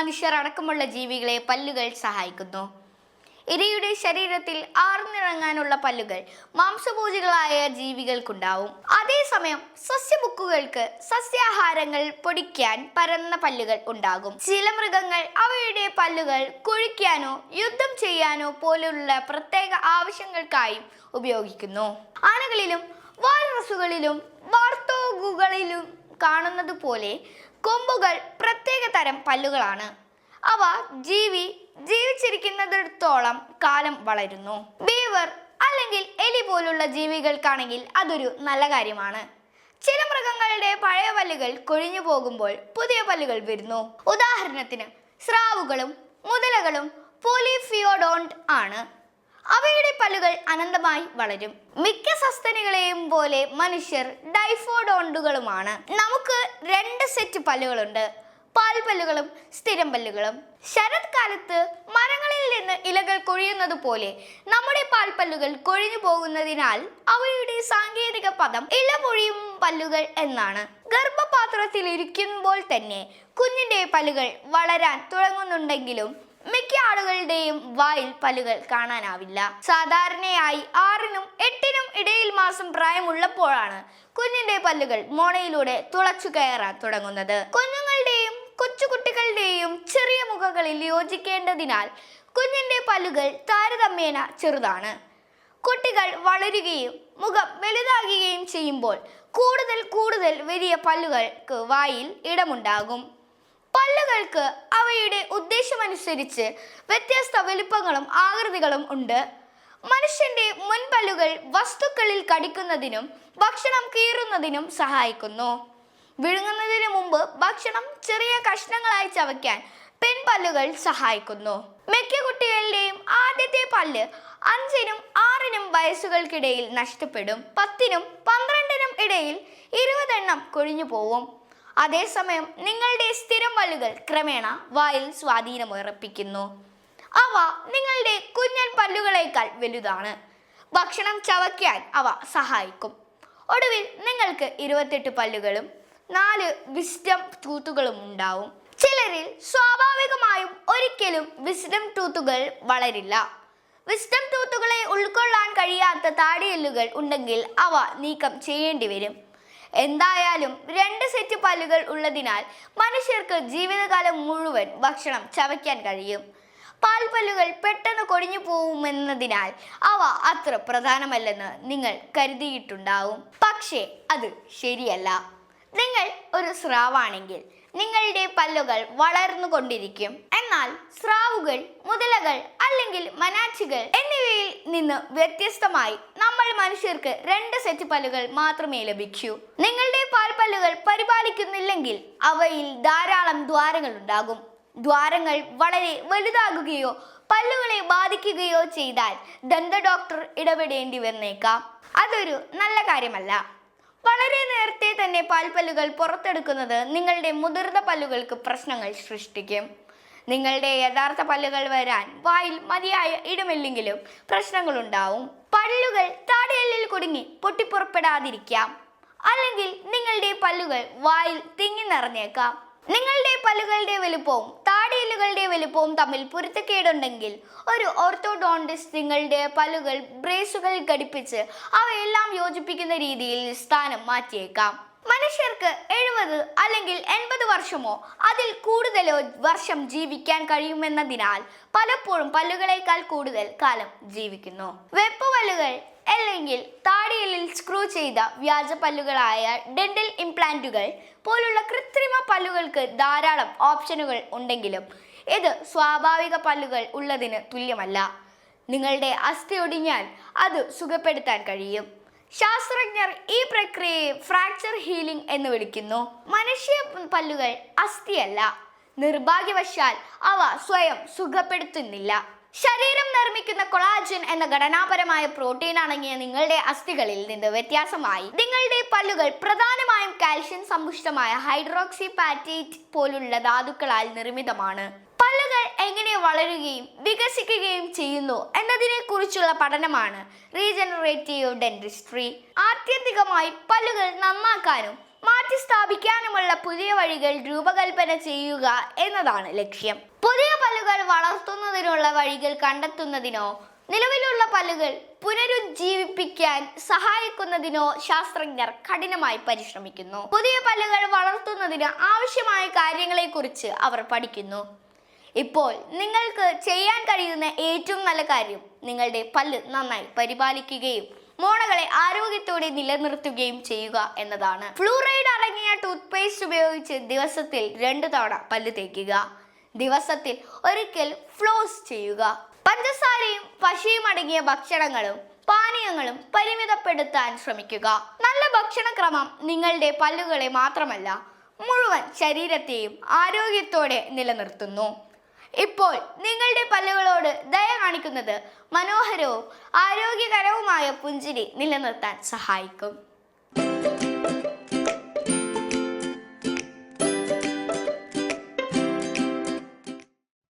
മനുഷ്യർ അടക്കമുള്ള ജീവികളെ പല്ലുകൾ സഹായിക്കുന്നു. ഇരയുടെ ശരീരത്തിൽ ആർന്നിറങ്ങാനുള്ള പല്ലുകൾ മാംസഭോജികളായ ജീവികൾക്കുണ്ടാവും. അതേസമയം സസ്യബുക്കുകൾക്ക് സസ്യാഹാരങ്ങൾ പൊടിക്കാൻ പരന്ന പല്ലുകൾ ഉണ്ടാകും. ചില മൃഗങ്ങൾ അവയുടെ പല്ലുകൾ കുഴിക്കാനോ യുദ്ധം ചെയ്യാനോ പോലുള്ള പ്രത്യേക ആവശ്യങ്ങൾക്കായും ഉപയോഗിക്കുന്നു. ആനകളിലും വാൽറസുകളിലും വാർത്തോകുകളിലും കാണുന്നത് പോലെ കൊമ്പുകൾ പ്രത്യേക തരം പല്ലുകളാണ്. അവ ജീവി ജീവിച്ചിരിക്കുന്നിടത്തോളം കാലം വളരുന്നു. ബീവർ അല്ലെങ്കിൽ എലി പോലുള്ള ജീവികൾക്കാണെങ്കിൽ അതൊരു നല്ല കാര്യമാണ്. ചില മൃഗങ്ങളുടെ പഴയ പല്ലുകൾ കൊഴിഞ്ഞു പോകുമ്പോൾ പുതിയ പല്ലുകൾ വരുന്നു. ഉദാഹരണത്തിന് സ്രാവുകളും മുതലകളും പോലിഫിയോഡോണ്ട് ആണ്. അവയുടെ പല്ലുകൾ അനന്തമായി വളരും. മിക്ക സസ്തനികളെയും പോലെ മനുഷ്യർ ഡൈഫോഡോണ്ടുകളുമാണ്. നമുക്ക് രണ്ട് സെറ്റ് പല്ലുകളുണ്ട്. പാൽപ്പല്ലുകളും സ്ഥിരം പല്ലുകളും. ശരത്കാലത്ത് മരങ്ങളിൽ നിന്ന് ഇലകൾ കൊഴിയുന്നത് പോലെ നമ്മുടെ പാൽപ്പല്ലുകൾ കൊഴിഞ്ഞു പോകുന്നതിനാൽ അവയുടെ സാങ്കേതിക പദം ഇലപൊഴിയും പല്ലുകൾ എന്നാണ്. ഗർഭപാത്രത്തിൽ ഇരിക്കുമ്പോൾ തന്നെ കുഞ്ഞിന്റെ പല്ലുകൾ വളരാൻ തുടങ്ങുന്നുണ്ടെങ്കിലും മിക്ക ആളുകളുടെയും വായിൽ പല്ലുകൾ കാണാനാവില്ല. സാധാരണയായി ആറിനും എട്ടിനും ഇടയിൽ മാസം പ്രായമുള്ളപ്പോഴാണ് കുഞ്ഞിന്റെ പല്ലുകൾ മോണയിലൂടെ തുളച്ചു കയറാൻ തുടങ്ങുന്നത്. കുഞ്ഞുങ്ങളുടെയും കൊച്ചുകുട്ടികളുടെയും ചെറിയ മുഖങ്ങളിൽ യോജിക്കേണ്ടതിനാൽ കുഞ്ഞിന്റെ പല്ലുകൾ താരതമ്യേന ചെറുതാണ്. കുട്ടികൾ വളരുകയും മുഖം വലുതാകുകയും ചെയ്യുമ്പോൾ കൂടുതൽ കൂടുതൽ വലിയ പല്ലുകൾക്ക് വായിൽ ഇടമുണ്ടാകും. പല്ലുകൾക്ക് അവയുടെ ഉദ്ദേശമനുസരിച്ച് വ്യത്യസ്ത വലിപ്പങ്ങളും ആകൃതികളും ഉണ്ട്. മനുഷ്യന്റെ മുൻപല്ലുകൾ വസ്തുക്കളിൽ കടിക്കുന്നതിനും ഭക്ഷണം കീറുന്നതിനും സഹായിക്കുന്നു. വിഴുങ്ങുന്നതിന് മുമ്പ് ഭക്ഷണം ചെറിയ കഷ്ണങ്ങളായി ചവയ്ക്കാൻ പെൺപല്ലുകൾ സഹായിക്കുന്നു. മിക്ക കുട്ടികളുടെയും ആദ്യത്തെ പല്ല് അഞ്ചിനും ആറിനും വയസ്സുകൾക്കിടയിൽ നഷ്ടപ്പെടും. പത്തിനും പന്ത്രണ്ടിനും ഇടയിൽ ഇരുപതെണ്ണം കൊഴിഞ്ഞു പോവും അതേസമയം നിങ്ങളുടെ സ്ഥിരം പല്ലുകൾ ക്രമേണ വായിൽ സ്വാധീനമുറപ്പിക്കുന്നു അവ നിങ്ങളുടെ കുഞ്ഞൻ പല്ലുകളേക്കാൾ വലുതാണ്. ഭക്ഷണം ചവയ്ക്കാൻ അവ സഹായിക്കും. ഒടുവിൽ നിങ്ങൾക്ക് ഇരുപത്തെട്ട് പല്ലുകളും നാല് വിസ്ഡം ടൂത്തുകളും ഉണ്ടാവും. ചിലരിൽ സ്വാഭാവികമായും ഒരിക്കലും വിസ്ഡം ടൂത്തുകൾ വളരില്ല. വിസ്ഡം ടൂത്തുകളെ ഉൾക്കൊള്ളാൻ കഴിയാത്ത താടിയെല്ലുകൾ ഉണ്ടെങ്കിൽ അവ നീക്കം ചെയ്യേണ്ടി വരും. എന്തായാലും രണ്ട് സെറ്റ് പല്ലുകൾ ഉള്ളതിനാൽ മനുഷ്യർക്ക് ജീവിതകാലം മുഴുവൻ ഭക്ഷണം ചവയ്ക്കാൻ കഴിയും. പാൽപ്പല്ലുകൾ പെട്ടെന്ന് കൊടിഞ്ഞു പോകുമെന്നതിനാൽ അവ അത്ര പ്രധാനമല്ലെന്ന് നിങ്ങൾ കരുതിയിട്ടുണ്ടാവും. പക്ഷേ അത് ശരിയല്ല. നിങ്ങൾ ഒരു സ്രാവാണെങ്കിൽ നിങ്ങളുടെ പല്ലുകൾ വളർന്നു കൊണ്ടിരിക്കും എന്നാൽ സ്രാവുകൾ മുതലകൾ അല്ലെങ്കിൽ മനാച്ചികൾ എന്നിവയിൽ നിന്ന് വ്യത്യസ്തമായി നമ്മൾ മനുഷ്യർക്ക് രണ്ട് സെറ്റ് പല്ലുകൾ മാത്രമേ ലഭിക്കൂ. നിങ്ങളുടെ പാൽപ്പല്ലുകൾ പരിപാലിക്കുന്നില്ലെങ്കിൽ അവയിൽ ധാരാളം ദ്വാരങ്ങൾ ഉണ്ടാകും. ദ്വാരങ്ങൾ വളരെ വലുതാകുകയോ പല്ലുകളെ ബാധിക്കുകയോ ചെയ്താൽ ദന്ത ഡോക്ടർ ഇടപെടേണ്ടി വന്നേക്കാം. അതൊരു നല്ല കാര്യമല്ല. വളരെ നേരത്തെ തന്നെ പാൽപ്പല്ലുകൾ പുറത്തെടുക്കുന്നത് നിങ്ങളുടെ മുതിർന്ന പല്ലുകൾക്ക് പ്രശ്നങ്ങൾ സൃഷ്ടിക്കും. നിങ്ങളുടെ യഥാർത്ഥ പല്ലുകൾ വരാൻ വായിൽ മതിയായ ഇടമില്ലെങ്കിലും പ്രശ്നങ്ങളുണ്ടാവും. പല്ലുകൾ താടിയല്ലിൽ കുടുങ്ങി പൊട്ടിപ്പുറപ്പെടാതിരിക്കാം. അല്ലെങ്കിൽ നിങ്ങളുടെ പല്ലുകൾ വായിൽ തിങ്ങി നിറഞ്ഞേക്കാം. നിങ്ങളുടെ പല്ലുകളുടെ വലുപ്പവും താടിയെല്ലുകളുടെ വലുപ്പവും തമ്മിൽ പൊരുത്തക്കേടുണ്ടെങ്കിൽ ഒരു ഓർത്തോഡോണ്ടിസ്റ്റ് നിങ്ങളുടെ പല്ലുകൾ ബ്രേസുകൾ ഘടിപ്പിച്ച് അവയെല്ലാം യോജിപ്പിക്കുന്ന രീതിയിൽ സ്ഥാനം മാറ്റിയേക്കാം. മനുഷ്യർക്ക് എഴുപത് അല്ലെങ്കിൽ എൺപത് വർഷമോ അതിൽ കൂടുതലോ വർഷം ജീവിക്കാൻ കഴിയുമെന്നതിനാൽ പലപ്പോഴും പല്ലുകളേക്കാൾ കൂടുതൽ കാലം ജീവിക്കുന്നു. വെപ്പുപല്ലുകൾ അല്ലെങ്കിൽ താടിയെല്ലിൽ സ്ക്രൂ ചെയ്ത വ്യാജ പല്ലുകളായ ഡെന്റൽ ഇംപ്ലാന്റുകൾ പോലുള്ള കൃത്രിമ പല്ലുകൾക്ക് ധാരാളം ഓപ്ഷനുകൾ ഉണ്ടെങ്കിലും ഇത് സ്വാഭാവിക പല്ലുകൾ ഉള്ളതിന് തുല്യമല്ല. നിങ്ങളുടെ അസ്ഥി ഒടിഞ്ഞാൽ അത് സുഖപ്പെടുത്താൻ കഴിയും. ശാസ്ത്രജ്ഞർ ഈ പ്രക്രിയയെ ഫ്രാക്ചർ ഹീലിംഗ് എന്ന് വിളിക്കുന്നു. മനുഷ്യ പല്ലുകൾ അസ്ഥിയല്ല. നിർഭാഗ്യവശാൽ അവ സ്വയം സുഖപ്പെടുത്തുന്നില്ല. ശരീരം നിർമ്മിക്കുന്ന കൊളാജൻ എന്ന ഘടനാപരമായ പ്രോട്ടീൻ അടങ്ങിയ നിങ്ങളുടെ അസ്ഥികളിൽ നിന്ന് വ്യത്യാസമായി. നിങ്ങളുടെ പല്ലുകൾ പ്രധാനമായും കാൽഷ്യം സമ്പുഷ്ടമായ ഹൈഡ്രോക്സി പാറ്റേറ്റ് പോലുള്ള ധാതുക്കളാൽ നിർമ്മിതമാണ്. പല്ലുകൾ എങ്ങനെ വളരുകയും വികസിക്കുകയും ചെയ്യുന്നു എന്നതിനെ കുറിച്ചുള്ള പഠനമാണ് റീജനറേറ്റീവ് ഡെന്റിസ്ട്രി. ആത്യന്തികമായി പല്ലുകൾ നന്നാക്കാനും മാറ്റി സ്ഥാപിക്കാനുമുള്ള പുതിയ വഴികൾ രൂപകൽപ്പന ചെയ്യുക എന്നതാണ് ലക്ഷ്യം. പുതിയ പല്ലുകൾ വളർത്തുന്നതിനുള്ള വഴികൾ കണ്ടെത്തുന്നതിനോ നിലവിലുള്ള പല്ലുകൾ പുനരുജ്ജീവിപ്പിക്കാൻ സഹായിക്കുന്നതിനോ ശാസ്ത്രജ്ഞർ കഠിനമായി പരിശ്രമിക്കുന്നു. പുതിയ പല്ലുകൾ വളർത്തുന്നതിന് ആവശ്യമായ കാര്യങ്ങളെക്കുറിച്ച് അവർ പഠിക്കുന്നു. ഇപ്പോൾ നിങ്ങൾക്ക് ചെയ്യാൻ കഴിയുന്ന ഏറ്റവും നല്ല കാര്യം നിങ്ങളുടെ പല്ല് നന്നായി പരിപാലിക്കുകയും മോണകളെ ആരോഗ്യത്തോടെ നിലനിർത്തുകയും ചെയ്യുക എന്നതാണ്. ഫ്ലൂറൈഡ് അടങ്ങിയ ടൂത്ത് പേസ്റ്റ് ഉപയോഗിച്ച് ദിവസത്തിൽ രണ്ടു തവണ പല്ല് തേക്കുക. ദിവസത്തിൽ ഒരിക്കൽ ഫ്ലോസ് ചെയ്യുക. പഞ്ചസാരയും പശയും അടങ്ങിയ ഭക്ഷണങ്ങളും പാനീയങ്ങളും പരിമിതപ്പെടുത്താൻ ശ്രമിക്കുക. നല്ല ഭക്ഷണക്രമം നിങ്ങളുടെ പല്ലുകളെ മാത്രമല്ല മുഴുവൻ ശരീരത്തെയും ആരോഗ്യത്തോടെ നിലനിർത്തുന്നു. ഇപ്പോൾ നിങ്ങളുടെ പല്ലുകളോട് ദയ കാണിക്കുന്നത് മനോഹരവും ആരോഗ്യകരവുമായ പുഞ്ചിരി നിലനിർത്താൻ സഹായിക്കും.